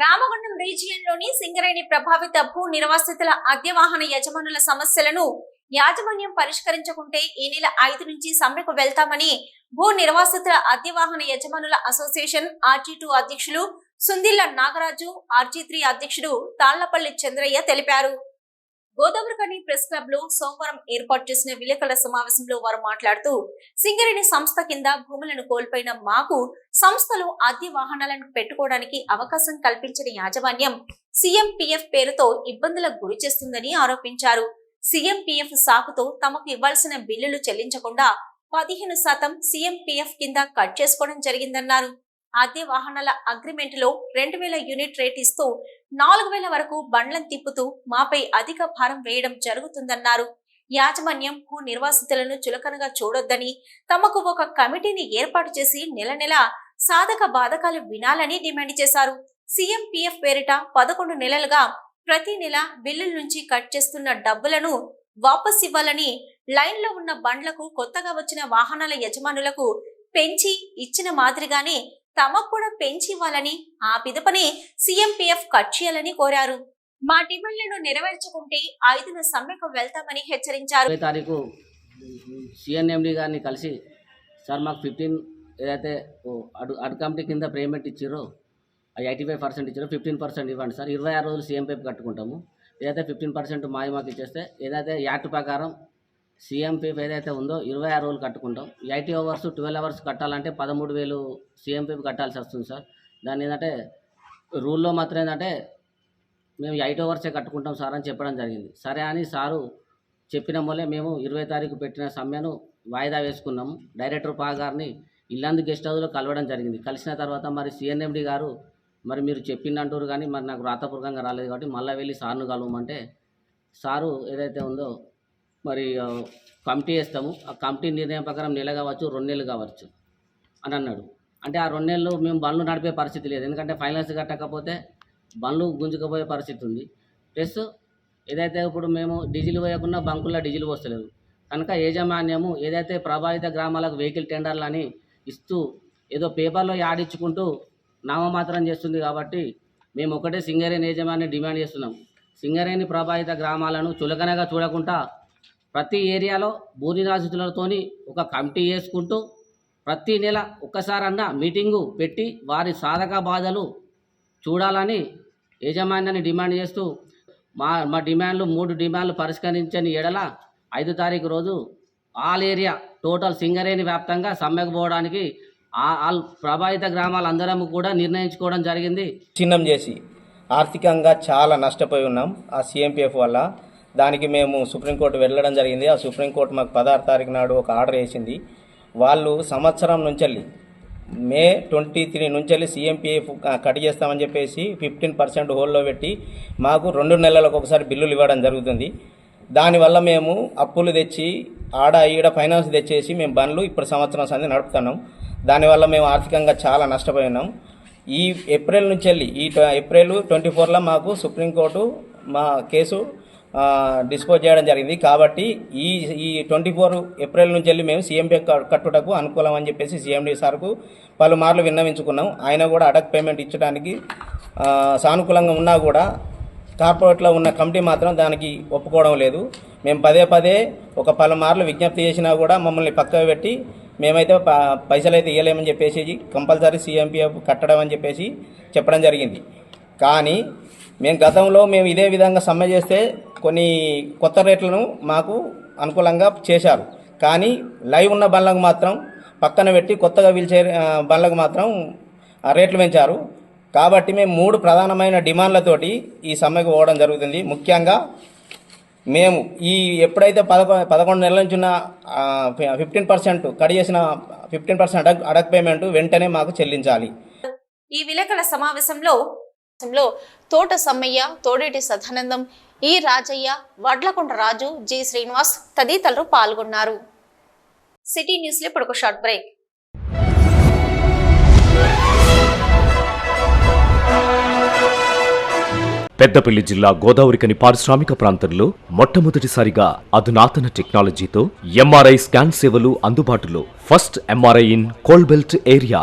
రామగుండం రీజియన్లోని సింగరేణి ప్రభావిత భూ నిర్వాసితుల అద్దె వాహన యజమానుల సమస్యలను యాజమాన్యం పరిష్కరించకుంటే ఈ నెల ఐదు నుంచి సమ్మెకు వెళ్తామని భూ నిర్వాసితుల అద్దె వాహన యజమానుల అసోసియేషన్ ఆర్జీ టూ అధ్యక్షులు సుందిల్ల నాగరాజు ఆర్జీ త్రీ అధ్యక్షుడు తాళ్ళపల్లి చంద్రయ్య తెలిపారు. గోదావరికని ప్రెస్ క్లబ్లో సోమవారం ఏర్పాటు చేసిన విలేకరుల సమావేశంలో వారు మాట్లాడుతూ సింగరేణి సంస్థ కింద భూములను కోల్పోయిన మాకు సంస్థలు అద్దె వాహనాలను పెట్టుకోవడానికి అవకాశం కల్పించిన యాజమాన్యం సీఎంపీఎఫ్ పేరుతో ఇబ్బందులకు గురి చేస్తుందని ఆరోపించారు. సీఎంపీఎఫ్ సాకుతో తమకు ఇవ్వాల్సిన బిల్లులు చెల్లించకుండా పదిహేను శాతం సీఎంపీఎఫ్ కింద కట్ చేసుకోవడం జరిగిందన్నారు. అద్దె వాహనాల అగ్రిమెంట్లో రెండు వేల యూనిట్ రేట్ ఇస్తూ నాలుగు వేల వరకు బండ్లను తిప్పుతూ మాపై అధిక భారం వేయడం జరుగుతుందన్నారు. యాజమాన్యం భూ నిర్వాసితులను చులకనగా చూడొద్దని తమకు ఒక కమిటీని ఏర్పాటు చేసి నెల నెల సాధక బాధకాలు వినాలని డిమాండ్ చేశారు. సీఎంపీఎఫ్ పేరిట పదకొండు నెలలుగా ప్రతి నెల బిల్లుల నుంచి కట్ చేస్తున్న డబ్బులను వాపస్ ఇవ్వాలని లైన్లో ఉన్న బండ్లకు కొత్తగా వచ్చిన వాహనాల యజమానులకు పెంచి ఇచ్చిన మాదిరిగానే తమకు కూడా పెంచి ఇవ్వాలని ఆ పిదపని సీఎంపీఎఫ్ కట్ చేయాలని కోరారు. మా డిమాండ్లను నెరవేర్చకుంటే ఐదున సమ్మెకు వెళ్తామని హెచ్చరించారు. ఇరవై తారీఖు సిఎన్ఎండి గారిని కలిసి సార్ మాకు ఫిఫ్టీన్ ఏదైతే ఓ అడు అడు కమిటీ కింద పేమెంట్ ఇచ్చారో ఎయిటీ ఫైవ్ పర్సెంట్ ఇచ్చారో ఫిఫ్టీన్ పర్సెంట్ ఇవ్వండి సార్. ఇరవై ఆరు రోజులు సీఎం పేపు కట్టుకుంటాము. ఏదైతే ఫిఫ్టీన్ పర్సెంట్ మాయి మాకు ఇచ్చేస్తే ఏదైతే యాక్ట్ ప్రకారం సీఎం ఏదైతే ఉందో ఇరవై ఆరు రోజులు కట్టుకుంటాం. ఎయిటీ అవర్స్ ట్వెల్వ్ అవర్స్ కట్టాలంటే పదమూడు వేలు సీఎం కట్టాల్సి వస్తుంది సార్. దాన్ని ఏంటంటే రూల్లో మాత్రం ఏంటంటే మేము ఎయిట్ అవర్సే కట్టుకుంటాం సార్ అని చెప్పడం జరిగింది. సరే అని సారు చెప్పిన మూలే మేము ఇరవై తారీఖు పెట్టిన సమ్మెను వాయిదా వేసుకున్నాము డైరెక్టర్ పా గారిని ఇల్లందు గెస్ట్ హౌస్లో కలవడం జరిగింది. కలిసిన తర్వాత మరి సిఎన్ఎండి గారు మరి మీరు చెప్పిందంటారు కానీ మరి నాకు రాతపూర్వకంగా రాలేదు కాబట్టి మళ్ళీ వెళ్ళి సార్ను కలవమంటే సారు ఏదైతే ఉందో మరి కమిటీ వేస్తాము. ఆ కమిటీ నిర్ణయం ప్రకారం నెల కావచ్చు రెండు నెలలు కావచ్చు అని అన్నాడు. అంటే ఆ రెండు నెలలు మేము బండ్లు నడిపే పరిస్థితి లేదు. ఎందుకంటే ఫైనాన్స్ కట్టకపోతే బండ్లు గుంజుకుపోయే పరిస్థితి ఉంది. ప్లస్ ఏదైతే ఇప్పుడు మేము డీజిల్ పోయకుండా బంకుల్లో డీజిల్ పోస్తలేదు. కనుక యాజమాన్యము ఏదైతే ప్రభావిత గ్రామాలకు వెహికల్ టెండర్లు అని ఇస్తూ ఏదో పేపర్లో యాడిచ్చుకుంటూ నామమాత్రం చేస్తుంది కాబట్టి మేము ఒకటే సింగరేణి యాజమాన్యం డిమాండ్ చేస్తున్నాం. సింగరేణి ప్రభావిత గ్రామాలను చులకనగా చూడకుండా ప్రతి ఏరియాలో భూనిరాశితులతోని ఒక కమిటీ వేసుకుంటూ ప్రతి నెల ఒక్కసారన్నా మీటింగు పెట్టి వారి సాధక బాధలు చూడాలని యజమాన్యాన్ని డిమాండ్ చేస్తూ మా మా డిమాండ్లు మూడు డిమాండ్లు పరిష్కరించని ఎడల ఐదు తారీఖు రోజు ఆల్ ఏరియా టోటల్ సింగరేణి వ్యాప్తంగా సమ్మెకు పోవడానికి ఆ- ఆల్ ప్రభావిత గ్రామాలందరం కూడా నిర్ణయించుకోవడం జరిగింది. చిన్నం చేసి ఆర్థికంగా చాలా నష్టపోయి ఉన్నాం. ఆ సీఎంపీఎఫ్ వల్ల దానికి మేము సుప్రీంకోర్టు వెళ్ళడం జరిగింది. ఆ సుప్రీంకోర్టు మాకు పదహారు తారీఖు నాడు ఒక ఆర్డర్ వేసింది. వాళ్ళు సంవత్సరం నుంచి మే ట్వంటీ త్రీ నుంచెల్లి సీఎంపీఎఫ్ కట్ చేస్తామని చెప్పేసి ఫిఫ్టీన్ పర్సెంట్ హోల్లో పెట్టి మాకు రెండు నెలలకు ఒకసారి బిల్లులు ఇవ్వడం జరుగుతుంది. దానివల్ల మేము అప్పులు తెచ్చి ఆడ ఈడ ఫైనాన్స్ తెచ్చేసి మేము బండ్లు ఇప్పుడు సంవత్సరం సంది నడుపుతున్నాం. దానివల్ల మేము ఆర్థికంగా చాలా నష్టపోయినాం. ఈ ఏప్రిల్ నుంచి వెళ్ళి ఈ ఏప్రిల్ ట్వంటీ ఫోర్లో మాకు సుప్రీంకోర్టు మా కేసు డిస్పోజ్ చేయడం జరిగింది. కాబట్టి ఈ ఈ ట్వంటీ ఫోర్ ఏప్రిల్ నుంచి వెళ్ళి మేము సీఎంపీ కట్టుటకు అనుకూలం అని చెప్పేసి సీఎండీ సార్కు పలుమార్లు విన్నవించుకున్నాం. ఆయన కూడా అడక్ పేమెంట్ ఇచ్చడానికి సానుకూలంగా ఉన్నా కూడా కార్పొరేట్లో ఉన్న కమిటీ మాత్రం దానికి ఒప్పుకోవడం లేదు. మేము పదే పదే ఒక పలుమార్లు విజ్ఞప్తి చేసినా కూడా మమ్మల్ని పక్కకు పెట్టి మేమైతే ప- పైసలు అయితే ఇవ్వలేమని చెప్పేసి కంపల్సరీ సీఎంపీఎఫ్ కట్టడం అని చెప్పేసి చెప్పడం జరిగింది. కానీ మేము గతంలో మేము ఇదే విధంగా సమ్మె చేస్తే కొన్ని కొత్త రేట్లను మాకు అనుకూలంగా చేశారు. కానీ లైవ్ ఉన్న బండ్లకు మాత్రం పక్కన పెట్టి కొత్తగా పిలిచే బండ్లకు మాత్రం రేట్లు పెంచారు. కాబట్టి మేము మూడు ప్రధానమైన డిమాండ్లతోటి ఈ సమ్మెకు పోవడం జరుగుతుంది. ముఖ్యంగా మేము ఈ ఎప్పుడైతే పదకొ పదకొండు నెలల నుంచి ఉన్న ఫిఫ్టీన్ పర్సెంట్ కట్ చేసిన ఫిఫ్టీన్ పర్సెంట్ అడక్ అడక్ పేమెంట్ వెంటనే మాకు చెల్లించాలి. ఈ విలేకరుల సమావేశంలో లో తోట సమ్మయ్య తోడేటి సదానందం ఈ రాజయ్య వడ్లకొండ రాజు జి. శ్రీనివాస్ తదితరులు పాల్గొన్నారు. సిటీ న్యూస్లో ఇప్పుడు ఒక షార్ట్ బ్రేక్. పెద్దపల్లి జిల్లా గోదావరికని పారిశ్రామిక ప్రాంతంలో మొట్టమొదటిసారిగా అధునాతన టెక్నాలజీతో ఎంఆర్ఐ స్కాన్ సేవలు అందుబాటులో. First MRI in coal belt area.